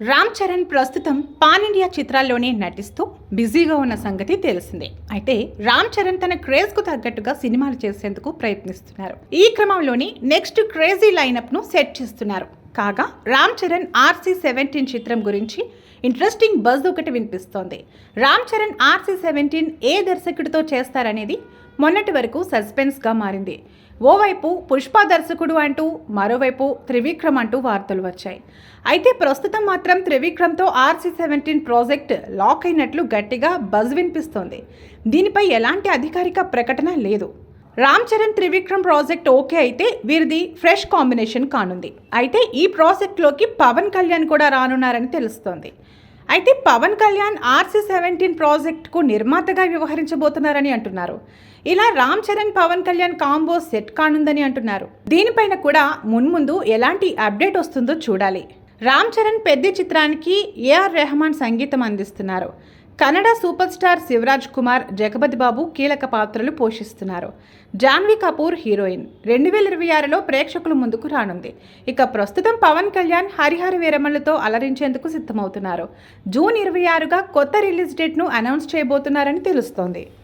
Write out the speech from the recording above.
రామ్ చరణ్ ప్రస్తుతం pan India చిత్రాల్లోనే నటిస్తూ బిజీగా ఉన్న సంగతి తెలిసిందే. అయితే రామ్ చరణ్ తన క్రేజ్కు తగ్గట్టుగా సినిమాలు చేసేందుకు ప్రయత్నిస్తున్నారు. ఈ క్రమంలోని నెక్స్ట్ క్రేజీ లైనప్ను సెట్ చేస్తున్నారు. కాగా రామ్ చరణ్ ఆర్సీ సెవెంటీన్ చిత్రం గురించి ఇంట్రెస్టింగ్ బజ్ ఒకటి వినిపిస్తోంది. రామ్ చరణ్ ఆర్సీ సెవెంటీన్ ఏ దర్శకుడితో చేస్తారనేది మొన్నటి వరకు సస్పెన్స్గా మారింది. ఓవైపు పుష్ప దర్శకుడు అంటూ మరోవైపు త్రివిక్రమ్ అంటూ వార్తలు వచ్చాయి. అయితే ప్రస్తుతం మాత్రం త్రివిక్రమ్తో ఆర్సీ సెవెంటీన్ ప్రాజెక్ట్ లాక్ అయినట్లు గట్టిగా బజ్ వినిపిస్తోంది. దీనిపై ఎలాంటి అధికారిక ప్రకటన లేదు. రామ్ చరణ్ త్రివిక్రమ్ ప్రాజెక్ట్ ఓకే అయితే వీరిది ఫ్రెష్ కాంబినేషన్ కానుంది. అయితే ఈ ప్రాజెక్ట్లోకి పవన్ కళ్యాణ్ కూడా రానున్నారని తెలుస్తోంది. అయితే పవన్ కళ్యాణ్ ఆర్సీ సెవెంటీన్ ప్రాజెక్ట్కు నిర్మాతగా వ్యవహరించబోతున్నారని అంటున్నారు. ఇలా రామ్ చరణ్ పవన్ కళ్యాణ్ కాంబో సెట్ కానుందని అంటున్నారు. దీనిపైన కూడా మున్ముందు ఎలాంటి అప్డేట్ వస్తుందో చూడాలి. రామ్ చరణ్ పెద్ద చిత్రానికి ఏఆర్ రెహమాన్ సంగీతం అందిస్తున్నారు. కన్నడ సూపర్ స్టార్ శివరాజ్ కుమార్ జగపతి బాబు కీలక పాత్రలు పోషిస్తున్నారు. జాన్వీ కపూర్ హీరోయిన్. రెండు వేల ఇరవై ఆరులో ప్రేక్షకుల ముందుకు రానుంది. ఇక ప్రస్తుతం పవన్ కళ్యాణ్ హరిహర వీరమలతో అలరించేందుకు సిద్ధమవుతున్నారు. జూన్ ఇరవై ఆరుగా కొత్త రిలీజ్ డేట్ను అనౌన్స్ చేయబోతున్నారని తెలుస్తోంది.